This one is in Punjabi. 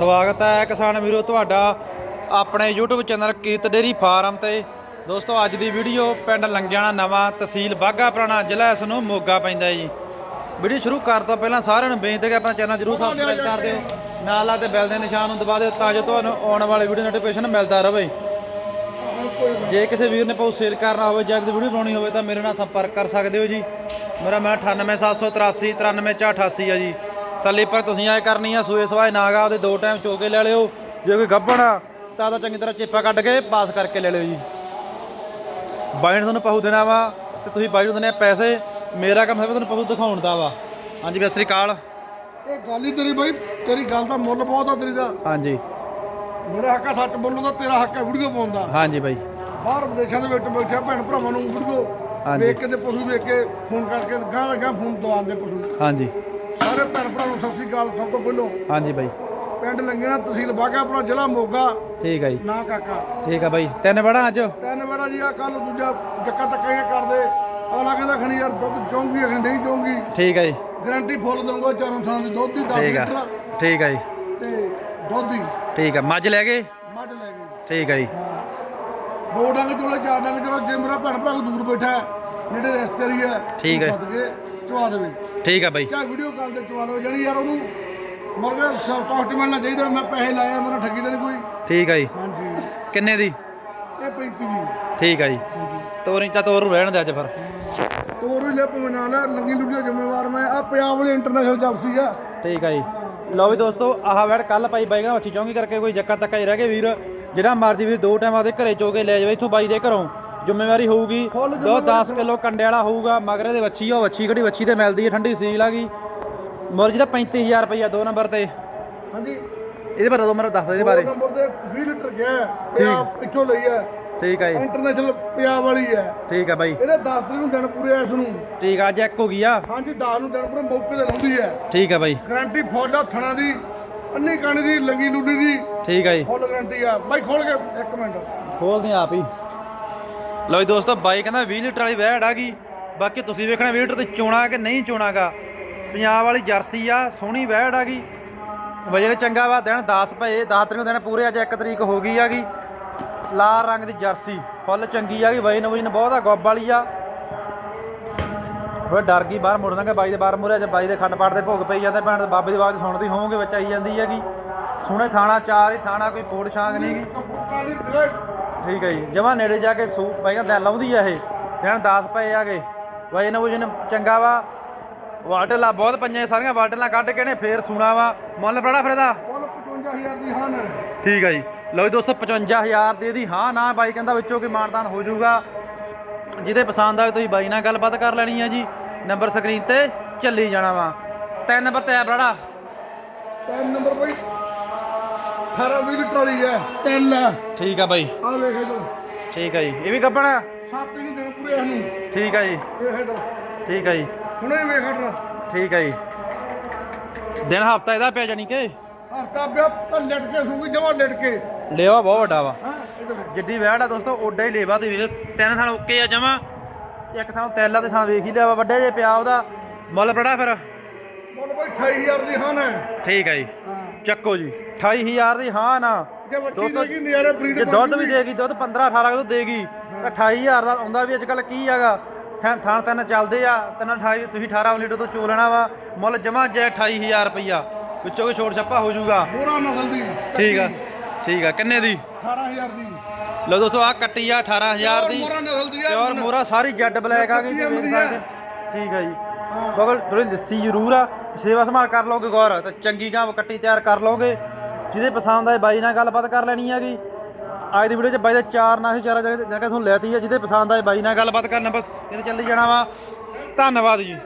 ਸਵਾਗਤ ਹੈ ਕਿਸਾਨ ਵੀਰੋ, ਤੁਹਾਡਾ ਆਪਣੇ YouTube channel Kirat dairy farm ਤੇ। ਦੋਸਤੋ, ਅੱਜ ਦੀ ਵੀਡੀਓ ਪਿੰਡ ਲੰਗਿਆਣਾ ਨਵਾਂ ਤਹਿਸੀਲ ਬਾਗਾ ਪੁਰਾਣਾ ਜ਼ਿਲ੍ਹਾ ਇਸ ਨੂੰ ਮੋਗਾ ਪੈਂਦਾ ਜੀ। ਵੀਡੀਓ ਸ਼ੁਰੂ ਕਰਨ ਤੋਂ ਪਹਿਲਾਂ ਸਾਰਿਆਂ ਨੂੰ ਬੇਨਤੀ ਹੈ ਆਪਣਾ ਚੈਨਲ ਜਰੂਰ ਸਬਸਕ੍ਰਾਈਬ ਕਰ ਦਿਓ। ਨਾਲ ਲਾ ਤੇ ਬੈਲ ਦੇ ਨਿਸ਼ਾਨ ਨੂੰ ਦਬਾ ਦਿਓ ਤਾਂ ਜੋ ਤੁਹਾਨੂੰ ਆਉਣ ਵਾਲੇ ਵੀਡੀਓ ਨੋਟੀਫਿਕੇਸ਼ਨ ਮਿਲਦਾ ਰਹੇ। ਜੇ ਕਿਸੇ ਵੀਰ ਨੇ ਪਾਉ ਸੇਲ ਕਰਨਾ ਹੋਵੇ ਜਾਂ ਕਿਸੇ ਵੀਡੀਓ ਬਣਾਉਣੀ ਹੋਵੇ ਤਾਂ ਮੇਰੇ ਨਾਲ ਸੰਪਰਕ ਕਰ ਸਕਦੇ ਹੋ ਜੀ। ਮੇਰਾ ਮੈਂ 98783 93488 ਆ ਜੀ। ਸੱਲੀ ਪਰ ਤੁਸੀਂ ਆਏ ਕਰਨੀ ਆ ਸੂਏ ਸਵਾਏ ਨਾਗਾ ਉਹਦੇ ਦੋ ਟਾਈਮ ਚੋਕੇ ਲੈ ਲਿਓ। ਜੇ ਕੋਈ ਗੱਭਣ ਆ ਤਾਂ ਤਾਂ ਚੰਗੀ ਤਰ੍ਹਾਂ ਚੇਪਾ ਕੱਢ ਕੇ ਪਾਸ ਕਰਕੇ ਲੈ ਲਿਓ ਜੀ। ਬਾਈ ਨੇ ਤੁਹਾਨੂੰ ਪਹੂ ਦੇਣਾ ਵਾ ਤੇ ਤੁਸੀਂ ਬਾਈ ਨੂੰ ਦੇਣੇ ਆ ਪੈਸੇ। ਮੇਰਾ ਕੰਮ ਹੈ ਤੁਹਾਨੂੰ ਪਹੂ ਦਿਖਾਉਣ ਦਾ ਵਾ। ਹਾਂਜੀ ਸਤਿ ਸ੍ਰੀ ਅਕਾਲ। ਇਹ ਗੱਲ ਹੀ ਤੇਰੀ ਬਾਈ ਤੇਰੀ ਗੱਲ ਦਾ ਮੁੱਲ ਬਹੁਤ ਆ ਤੇਰੀ ਦਾ। ਹਾਂਜੀ। ਮੇਰਾ ਹੱਕ ਆ ਸੱਚ ਬੋਲਣ ਦਾ ਤੇਰਾ ਹੱਕ ਹੈ ਵੀਡੀਓ ਪਾਉਣ ਦਾ। ਹਾਂਜੀ ਬਾਈ। ਬਾਹਰ ਵਿਦੇਸ਼ਾਂ ਦੇ ਵਿੱਚ ਬੈਠਿਆ ਭੈਣ ਭਰਾਵਾਂ ਨੂੰ ਵੀਡੀਓ। ਵੇਖ ਕੇ ਤੇ ਪਸ਼ੂ ਵੇਖ ਕੇ ਫੋਨ ਕਰਕੇ ਗਾਂ ਗਾਂ ਫੋਨ ਦਵਾਉਂਦੇ ਪਸ਼ੂ। ਹਾਂਜੀ। ਸਾਰੇ ਭੈਣ ਭਰਾਵਾਂ ਨੂੰ ਸਤਿ ਸ੍ਰੀ ਅਕਾਲ ਸਭ ਤੋਂ ਪਹਿਲਾਂ। ਹਾਂਜੀ ਬਾਈ। ਪਿੰਡ ਲੰਗੇਣਾ ਤਹਿਸੀਲ ਬਾਘਾਪੁਰਾ ਜ਼ਿਲ੍ਹਾ ਮੋਗਾ। ਠੀਕ ਹੈ ਜੀ। ਨਾ ਕਾਕਾ। ਠੀਕ ਆ ਬਾਈ। ਤਿੰਨ ਵੜਾ ਅੱਜ? ਤਿੰਨ ਵਾਰਾ ਜੀ ਆ ਕੱਲ ਦੂਜਾ ਜੱਕਾ ਤੱਕੀਆਂ ਕਰਦੇ। ਅਗਲਾ ਕਹਿੰਦਾ ਖਣੀ ਯਾਰ ਦੁੱਧ ਚੌਂਗੀ ਅਖਣੀ ਨਹੀਂ ਚੌਂਗੀ। ਠੀਕ ਹੈ ਜੀ। ਗਾਰੰਟੀ ਫੁੱਲ ਦਊਂਗਾ ਚਾਰਾਂ ਸਾਲਾਂ ਦੀ ਦੁੱਧ ਦੀ 10 ਠੀਕ ਆ। ਲੀਟਰ। ਠੀਕ ਆ ਜੀ। ਤੇ ਦੁੱਧ ਦੀ ਠੀਕ ਆ। ਮੱਝ ਲੈ ਗਏ? ਮੱਝ ਲੈ ਗਏ ਠੀਕ ਆ ਜੀ। ਦੋ ਡੰਗ ਚੋਲੇ ਚਾਰ ਡੰਗ ਚੋਲੇ। ਜੇ ਮੇਰਾ ਭੈਣ ਭਰਾ ਦੂਰ ਬੈਠਾ ਹੈ ਨੇੜੇ ਰਿਸ਼ਤੇਦਾਰੀ ਹੈ ਠੀਕ ਹੈ। ਚਵਾ ਦੇਵੇ। ਠੀਕ ਆ ਬਾਈ। ਕਿਆ ਵੀਡੀਓ ਕਾਲ ਤੇ ਚਵਾ ਲਓ ਜਣੀ ਯਾਰ ਉਹਨੂੰ ਮਰਗਾ ਕਾਸਟ ਮਿਲਣਾ ਚਾਹੀਦਾ ਮੈਂ ਪੈਸੇ ਲਾਇਆ ਮੈਨੂੰ ਠੱਗੀ ਤਾਂ ਨਹੀਂ ਕੋਈ। ਠੀਕ ਆ ਜੀ। ਹਾਂਜੀ। ਕਿੰਨੇ ਦੀ? ਇਹ 35 ਦੀ। ਠੀਕ ਆ ਜੀ। ਤੋਰੀ ਤਾਂ ਤੋਰ ਨੂੰ ਰਹਿਣ ਦੇ ਅੱਜ ਫਿਰ। ਹੋਰ ਵੀ ਲੈ ਭਾਵੇਂ ਨਾ ਲੈ ਲੰਗੀ ਲੁੱਡੀਆਂ ਜ਼ਿੰਮੇਵਾਰ ਮੈਂ। ਆ ਪੰਜਾਬ ਵਾਲੀ ਇੰਟਰਨੈਸ਼ਨਲ ਜਰਸੀ ਆ। ਠੀਕ ਆ ਜੀ। ਲਓ ਵੀ ਦੋਸਤੋ ਆਹ ਵੈੜ ਕੱਲ ਪਾਈ ਬਾਈਗਾ ਅੱਛੀ ਚੌਂਗੀ ਕਰਕੇ ਕੋਈ ਜੱਕਾ ਤੱਕਾ ਹੀ ਰਹਿ ਗਏ ਵੀਰ। ਜਿਹੜਾ ਮਰਜ਼ੀ ਵੀਰ ਦੋ ਟਾਈਮ ਆਦੇ ਘਰੇ ਚੋ ਕੇ ਲੈ ਜਾਵੇ ਇੱਥੋਂ ਬਾਈ ਦੇ ਘਰੋਂ। ਜ਼ਿੰਮੇਵਾਰੀ ਹੋਊਗੀ। ਦੋ 10 ਕਿਲੋ ਕੰਡੇ ਵਾਲਾ ਹੋਊਗਾ ਮਗਰੇ ਦੇ ਵੱਛੀ ਆ ਉਹ ਵੱਛੀ ਕਿਹੜੀ ਵੱਛੀ ਤੇ ਮਿਲਦੀ ਹੈ ਠੰਡੀ ਸੀਲ ਆ ਗਈ। ਮੁਰਜੀ ਦਾ 35000 ਰੁਪਈਆ ਦੋ ਨੰਬਰ ਤੇ। ਹਾਂਜੀ। ਇਹਦੇ ਬਾਰੇ ਦੋ ਮੈਨੂੰ ਦੱਸ ਦੇ ਇਹਦੇ ਬਾਰੇ। ਨੰਬਰ ਤੇ 20 ਲੀਟਰ ਗਿਆ ਹੈ। ਪੰਜਾਬ ਪਿੱਛੋਂ ਲਈ ਹੈ। ਠੀਕ ਆ ਜੀ। ਇੰਟਰਨੈਸ਼ਨਲ ਪੰਜਾਬ ਵਾਲੀ ਹੈ। ਠੀਕ ਆ ਬਾਈ। ਇਹਨੇ 10 ਤਰੀਕ ਨੂੰ ਦਿਨ ਪੂਰੇ ਆ ਇਸ ਨੂੰ। ਠੀਕ ਆ ਚੈੱਕ ਹੋ ਗਈ ਆ। ਹਾਂਜੀ 10 ਨੂੰ ਦਿਨ ਪੂਰੇ ਮੌਕੇ ਤੇ ਲਾਉਂਦੀ ਹੈ। ਠੀਕ ਆ ਬਾਈ। ਗਾਰੰਟੀ ਫੌਜਾ ਥਣਾ ਦੀ ਅੰਨੀ ਕਾਣੀ ਦੀ ਲੰਗੀ ਲੂਡੀ ਦੀ। ਠੀਕ ਆ ਜੀ। ਫੁੱਲ ਗਾਰੰਟੀ ਆ। ਬਾਈ ਖੋਲ ਕੇ ਇੱਕ ਮਿੰਟ। ਖੋਲਦੇ ਆਪ ਹੀ। ਲਓ ਜੀ ਦੋਸਤੋ, ਬਾਈ ਕਹਿੰਦਾ 20 ਲੀਟਰ ਵਾਲੀ ਵਹਿੜ ਆ ਗਈ। ਬਾਕੀ ਤੁਸੀਂ ਵੇਖਣਾ 20 ਲੀਟਰ ਤੇ ਚੋਣਾ ਕਿ ਨਹੀਂ ਚੋਣਾਗਾ। ਪੰਜਾਬ ਵਾਲੀ ਜਰਸੀ ਆ, ਸੋਹਣੀ ਵਹਿੜ ਆ ਗਈ। ਵਜਨ ਚੰਗਾ ਵਾ, ਦਿਨ 10 ਪਏ 10 ਤਰੀਕ ਨੂੰ ਦਿਨ ਪੂਰੇ, ਅੱਜ 1 ਤਰੀਕ ਹੋ ਗਈ ਆਗੀ। ਲਾਲ ਰੰਗ ਦੀ ਜਰਸੀ, ਫੁੱਲ ਚੰਗੀ ਆ ਗਈ, ਵਜਨ ਵਜਨ ਬਹੁਤ ਆ, ਗੋਬ ਵਾਲੀ ਆ। ਉਹ ਡਰ ਗਈ, ਬਾਹਰ ਮੁੜ ਦਾਂਗੇ ਬਾਈ ਦੇ ਬਾਹਰ ਮੁੜਿਆ ਅੱਜ ਬਾਈ ਦੇ ਖੰਡ ਪਾਠ ਦੇ ਭੋਗ ਪਈ ਜਾਂਦੇ, ਭੈਣ ਦੇ ਬਾਬੇ ਦੀ ਆਵਾਜ਼ ਸੁਣਦੀ ਹੋਵੋਗੇ, ਵਿੱਚ ਆਈ ਜਾਂਦੀ ਹੈਗੀ। ਸੋਹਣੇ ਥਾਣਾ ਚਾਰ ਹੀ, ਥਾਣਾ ਕੋਈ ਪੋੜ ਛਾਂਗ ਨਹੀਂ ਠੀਕ ਹੈ ਜੀ। ਜਮਾ ਨੇੜੇ ਜਾ ਕੇ ਸੂ ਪਾਈਗਾ ਦਿਨ ਲਾਉਂਦੀ ਆ ਇਹ। ਦਿਨ 10 ਪਏ ਆਗੇ। ਵਜਨ ਵਜਨ ਚੰਗਾ ਵਾ। ਵਾਟਲਾ ਬਹੁਤ ਪੰਜਾਂ ਸਾਰੀਆਂ ਵਾਟਲਾਂ ਕੱਢ ਕੇ ਨੇ ਫੇਰ ਸੂਣਾ ਵਾ। ਮੁੱਲ ਬੜਾ ਫਿਰ ਇਹਦਾ? ਫੁੱਲ 55000 ਦੀ ਹਨ ਠੀਕ ਹੈ ਜੀ। ਲਓ ਜੀ ਦੋਸਤੋ 55000 ਦੀ ਇਹਦੀ ਹਾਂ ਨਾ ਬਾਈ ਕਹਿੰਦਾ ਵਿੱਚੋਂ ਕੋਈ ਮਾਨਦਾਨ ਹੋ ਜਾਊਗਾ। ਜਿਹਦੇ ਪਸੰਦ ਆਵੇ ਤੁਸੀਂ ਬਾਈ ਨਾਲ ਗੱਲਬਾਤ ਕਰ ਲੈਣੀ ਆ ਜੀ। ਨੰਬਰ ਸਕਰੀਨ ਤੇ ਚੱਲੀ ਜਾਣਾ ਵਾ। ਤਿੰਨ ਨੰਬਰ ਤੇ ਆ ਬੜਾ ਤਿੰਨ ਨੰਬਰ ਬਾਈ। 18 20 ਲੀਟਰ ਵਾਲੀ ਹੈ ਤਿੰਨ ਆ ਠੀਕ ਆ ਬਾਈ। ਵੇਖ ਇਧਰ ਠੀਕ ਹੈ ਜੀ। ਇਹ ਵੀ ਗੱਬਣਾ ਸੱਤ ਨੂੰ ਦਿਨ ਪੂਰੇ ਇਸ ਨੂੰ ਠੀਕ ਹੈ ਜੀ। ਵੇਖ ਇਧਰ ਠੀਕ ਹੈ ਜੀ। ਹੁਣੇ ਵੇਖ ਇਧਰ ਠੀਕ ਹੈ ਜੀ। ਦਿਨ ਹਫਤਾ ਇਹਦਾ ਪਿਆ ਜਾਣੀ ਕਿ? ਹਫਤਾ ਪਿਆ ਪਰ ਲਟ ਕੇ ਸੂਗੀ ਜਮਾ ਲਟ ਕੇ ਲੇਵਾ ਬਹੁਤ ਵੱਡਾ ਵਾ। ਹਾਂ ਜਿੱਡੀ ਵਹਿੜ ਆ ਦੋਸਤੋ ਓਡਾ ਹੀ ਲੇਵਾ ਤੇ ਵੇਖ ਤਿੰਨ ਥਾਂ ਓਕੇ ਆ ਜਮਾ। ਇੱਕ ਥਾਂ ਤੈਲਾ ਤੇ ਥਾਂ ਵੇਖ ਹੀ ਲਿਆ ਵਾ ਵੱਡੇ ਜੇ ਪਿਆ ਉਹਦਾ। ਮੁੱਲ ਬੜਾ ਫਿਰ। ਮੁੱਲ ਬਾਈ 28000 ਦੀ ਹਨ ਹੈ। ਠੀਕ ਹੈ ਜੀ। ਹਾਂ। ਚੱਕੋ ਜੀ। 28000 ਦੀ ਹਾਂ ਨਾ। ਜੇ ਵੱਛੀ ਦੁੱਧ- ਦੇਗੀ ਨਿਆਰੇ ਬਰੀਡ ਜੇ ਦੁੱਧ ਵੀ ਦੇਗੀ ਦੁੱਧ 15 18 ਕਿਲੋ ਦੇਗੀ। ਤਾਂ 28000 ਦਾ ਆਉਂਦਾ ਵੀ ਅੱਜ ਕੱਲ ਕੀ ਹੈਗਾ? ਥਾਂ ਥਾਂ ਤਿੰਨ ਚੱਲਦੇ ਆ। ਤਿੰਨ 28 ਤੁਸੀਂ 18 ਲੀਟਰ ਤੋਂ ਚੋ ਲੈਣਾ ਵਾ। ਮੁੱਲ ਜਮਾ ਜੇ 28000 ਰੁਪਈਆ। ਵਿੱਚੋਂ ਕੋਈ ਛੋਟ ਛੱਪਾ ਹੋ ਜਾਊਗਾ। ਮੋਰਾ ਨਸਲ ਦੀ। ਠੀਕ ਆ। ਠੀਕ ਆ। ਕਿੰਨੇ ਦੀ? 18000 ਦੀ। ਲਓ ਦੋਸਤੋ ਆ ਕੱਟੀ ਆ 18000 ਦੀ। ਮੋਰਾ ਨਸਲ ਦੀ ਆ। ਪਿਓਰ ਮੋਰਾ ਸਾਰੀ ਜੈਡ ਬਲੈਕ ਆ ਗਈ ਜੀ ਵੇਖ ਸਕਦੇ ਠੀਕ ਆ ਜੀ। ਬਗਲ ਥੋੜੀ ਲੱਸੀ ਜ਼ਰੂਰ ਆ। ਸੇਵਾ ਸੰਭਾਲ ਕਰ ਲਓਗੇ ਗੌਰ, ਤਾਂ ਚੰਗੀ ਗਾਂ ਕੱਟੀ ਤਿਆਰ ਕਰ ਲਓਗੇ। ਜਿਹਦੇ ਪਸੰਦ ਆਏ ਬਾਈ ਨਾਲ ਗੱਲਬਾਤ ਕਰ ਲੈਣੀ ਹੈਗੀ। ਅੱਜ ਦੀ ਵੀਡੀਓ 'ਚ ਬਾਈ ਦੇ ਚਾਰ ਨਾਲ ਹੀ ਚਾਰਾ ਜਗ੍ਹਾ ਤੁਹਾਨੂੰ ਲੈਤੀ ਹੈ, ਜਿਹਦੇ ਪਸੰਦ ਆਏ ਬਾਈ ਨਾਲ ਗੱਲਬਾਤ ਕਰਨਾ ਬਸ, ਇਹ ਚੱਲੀ ਜਾਣਾ ਵਾ। ਧੰਨਵਾਦ ਜੀ।